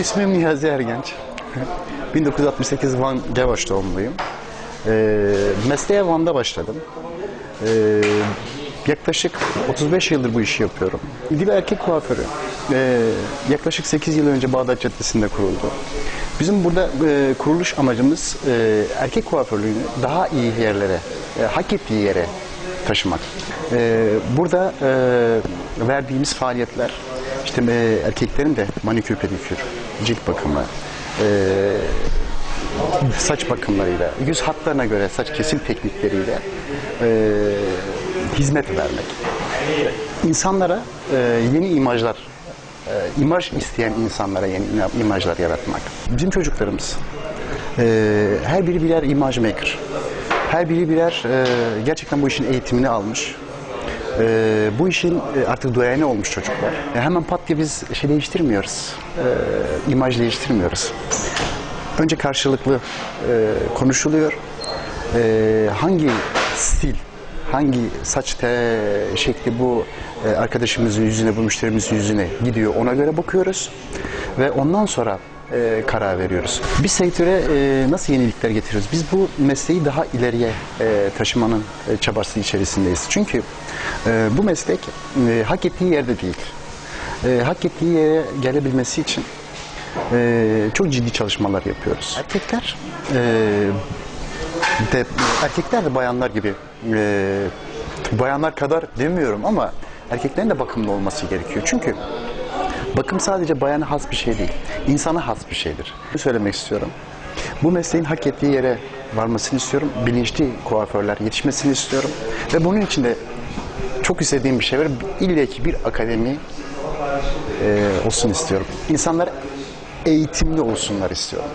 İsmim Niyazi Ergenç. 1968 Van Gevaş doğumluyum. Ee, mesleğe Van'da başladım. Ee, yaklaşık 35 yıldır bu işi yapıyorum. Dil erkek kuaförü. Ee, yaklaşık 8 yıl önce Bağdat Caddesi'nde kuruldu. Bizim burada e, kuruluş amacımız e, erkek kuaförlüğünü daha iyi yerlere, e, hak ettiği yere taşımak. Ee, burada e, verdiğimiz faaliyetler işte e, erkeklerin de manikür pedikür, cilt bakımı, e, saç bakımlarıyla, yüz hatlarına göre saç kesim teknikleriyle e, hizmet vermek. İnsanlara e, yeni imajlar, e, imaj isteyen insanlara yeni imajlar yaratmak. Bizim çocuklarımız e, her biri birer imaj maker. Her biri birer e, gerçekten bu işin eğitimini almış. E, bu işin e, artık duayeni olmuş çocuklar. E, hemen pat diye biz şey değiştirmiyoruz. E, imaj değiştirmiyoruz. Önce karşılıklı e, konuşuluyor. E, hangi stil, hangi saç te, şekli bu e, arkadaşımızın yüzüne, bu müşterimizin yüzüne gidiyor ona göre bakıyoruz. Ve ondan sonra e, karar veriyoruz. Biz sektöre e, nasıl yenilikler getiriyoruz? Biz bu mesleği daha ileriye e, taşımanın e, çabası içerisindeyiz. Çünkü e, bu meslek e, hak ettiği yerde değil. E, hak ettiği yere gelebilmesi için e, çok ciddi çalışmalar yapıyoruz. Erkekler e, de erkekler de bayanlar gibi e, bayanlar kadar demiyorum ama erkeklerin de bakımlı olması gerekiyor. Çünkü bakım sadece bayana has bir şey değil. insana has bir şeydir. Bunu söylemek istiyorum. Bu mesleğin hak ettiği yere varmasını istiyorum. Bilinçli kuaförler yetişmesini istiyorum. Ve bunun için de çok istediğim bir şey var. İlle ki bir akademi e, olsun istiyorum. İnsanlar eğitimli olsunlar istiyorum.